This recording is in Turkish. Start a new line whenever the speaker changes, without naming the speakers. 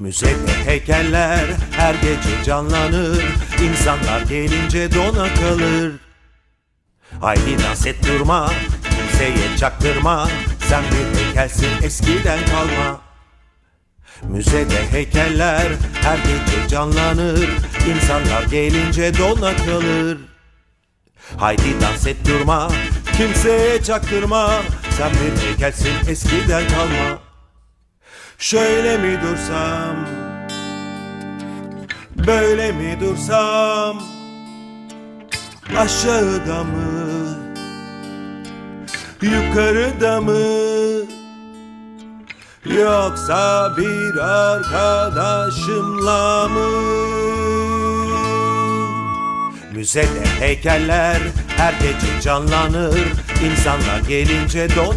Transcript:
Müzede heykeller her gece canlanır. İnsanlar gelince dona kalır Haydi dans et durma Kimseye çaktırma. Sen bir heykelsin eskiden kalma. Müzede heykeller her gece canlanır. İnsanlar gelince dona kalır Haydi dans et durma Kimseye çaktırma. Sen bir heykelsin eskiden kalma Şöyle mi dursam? Böyle mi dursam? Aşağıda mı? Yukarıda mı? Yoksa bir arkadaşımla mı? Müzede heykeller her gece canlanır. İnsanlar gelince don